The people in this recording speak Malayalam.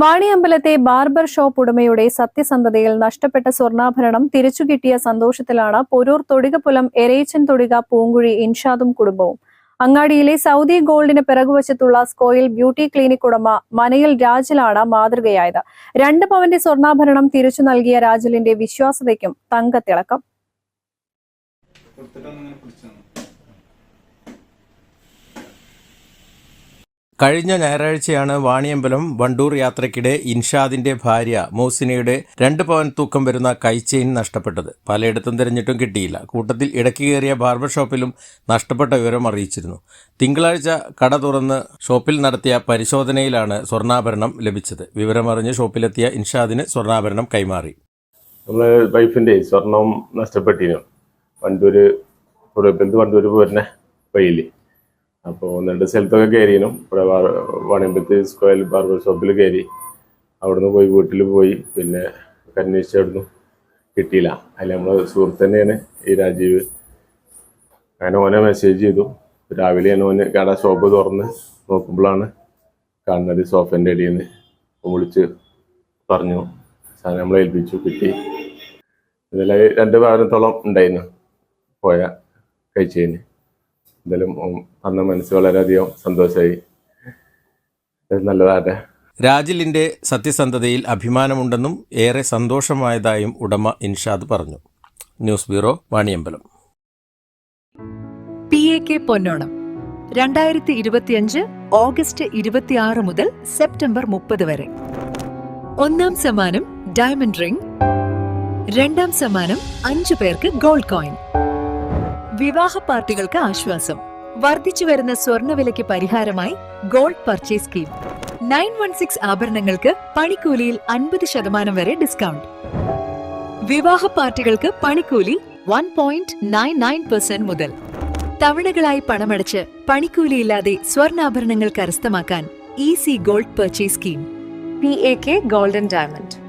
വാണിയമ്പലത്തെ ബാർബർ ഷോപ്പ് ഉടമയുടെ സത്യസന്ധതയിൽ നഷ്ടപ്പെട്ട സ്വർണാഭരണം തിരിച്ചുകിട്ടിയ സന്തോഷത്തിലാണ് പൊരൂർ തൊടികപ്പുലം എരേച്ചൻ തൊടിക പൂങ്കുഴി ഇൻഷാദും കുടുംബവും. അങ്ങാടിയിലെ സൗദി ഗോൾഡിന് പിറകുവശത്തുള്ള സ്കോയിൽ ബ്യൂട്ടി ക്ലിനിക് ഉടമ മനയിൽ രാജിലാണ് മാതൃകയായത്. രണ്ട് പവന്റെ സ്വർണാഭരണം തിരിച്ചു നൽകിയ രാജലിന്റെ വിശ്വാസതയ്ക്കും തങ്കത്തിളക്കം. കഴിഞ്ഞ ഞായറാഴ്ചയാണ് വാണിയമ്പലം വണ്ടൂർ യാത്രയ്ക്കിടെ ഇൻഷാദിന്റെ ഭാര്യ മോസിനയുടെ രണ്ട് പവൻ തൂക്കം വരുന്ന കൈച്ചെയിൻ നഷ്ടപ്പെട്ടത്. പലയിടത്തും തിരഞ്ഞിട്ടും കിട്ടിയില്ല. കൂട്ടത്തിൽ ഇടയ്ക്ക് കയറിയ ബാർബർ ഷോപ്പിലും നഷ്ടപ്പെട്ട വിവരം അറിയിച്ചിരുന്നു. തിങ്കളാഴ്ച കട തുറന്ന് ഷോപ്പിൽ നടത്തിയ പരിശോധനയിലാണ് സ്വർണാഭരണം ലഭിച്ചത്. വിവരമറിഞ്ഞ് ഷോപ്പിലെത്തിയ ഇൻഷാദിന് സ്വർണാഭരണം കൈമാറി. നമ്മളെ വൈഫിന്റെ സ്വർണം നഷ്ടപ്പെട്ടിനു വണ്ടൂര് വണ്ടൂര് പോരുന്ന? അപ്പോൾ ഒന്ന് രണ്ട് സ്ഥലത്തൊക്കെ കയറിയിരുന്നു ഇവിടെ വാണിയമ്പലത്ത് സ്ക്വയർ ബാർബർ ഷോപ്പിൽ കയറി അവിടുന്ന് പോയി വീട്ടിൽ പോയി. പിന്നെ അന്വേഷിച്ച് അവിടുന്ന് കിട്ടിയില്ല. അതിൽ നമ്മളെ സുഹൃത്ത് തന്നെയാണ് ഈ രാജീവ്. അങ്ങനെ ഓനെ മെസ്സേജ് ചെയ്തു. രാവിലെ ഞാൻ ഓന് കട ഷോപ്പ് തുറന്ന് നോക്കുമ്പോഴാണ് കാണുന്നത് സോഫന്റെ അടിയിൽ നിന്ന് വിളിച്ച് പറഞ്ഞു സാധനം നമ്മളെ ഏൽപ്പിച്ചു കിട്ടി. ഇതിൽ രണ്ട് വാരത്തോളം ഉണ്ടായിരുന്നു പോയ കഴിച്ചതിന്. എന്തായാലും അന്ന് മനസ്സ് വളരെയധികം സന്തോഷമായി. നല്ലതാകട്ടെ. രാജിലിന്റെ സത്യസന്ധതയിൽ അഭിമാനമുണ്ടെന്നും ഏറെ സന്തോഷമായതായും ഉടമ ഇൻഷാദ് പറഞ്ഞു. News bureau Vaniyambalam. P A K Ponnonam രണ്ടായിരത്തി ഇരുപത്തിയഞ്ച് ഓഗസ്റ്റ് ഇരുപത്തിയാറ് മുതൽ സെപ്റ്റംബർ മുപ്പത് വരെ. ഒന്നാം സമ്മാനം ഡയമണ്ട് റിംഗ് രണ്ടാം സമ്മാനം അഞ്ചു പേർക്ക് ഗോൾഡ് കോയിൻ. വിവാഹ പാർട്ടികൾക്ക് ആശ്വാസം. വർദ്ധിച്ചു വരുന്ന സ്വർണവിലയ്ക്ക് പരിഹാരമായി gold purchase scheme. Nine one six ആഭരണങ്ങൾക്ക് പണിക്കൂലിയിൽ അൻപത് ശതമാനം വരെ ഡിസ്കൗണ്ട്. വിവാഹ പാർട്ടികൾക്ക് പണിക്കൂലി one point nine nine percent മുതൽ. തവണകളായി പണമടച്ച് പണിക്കൂലിയില്ലാതെ സ്വർണാഭരണങ്ങൾ കരസ്ഥമാക്കാൻ easy gold purchase scheme P A K golden diamond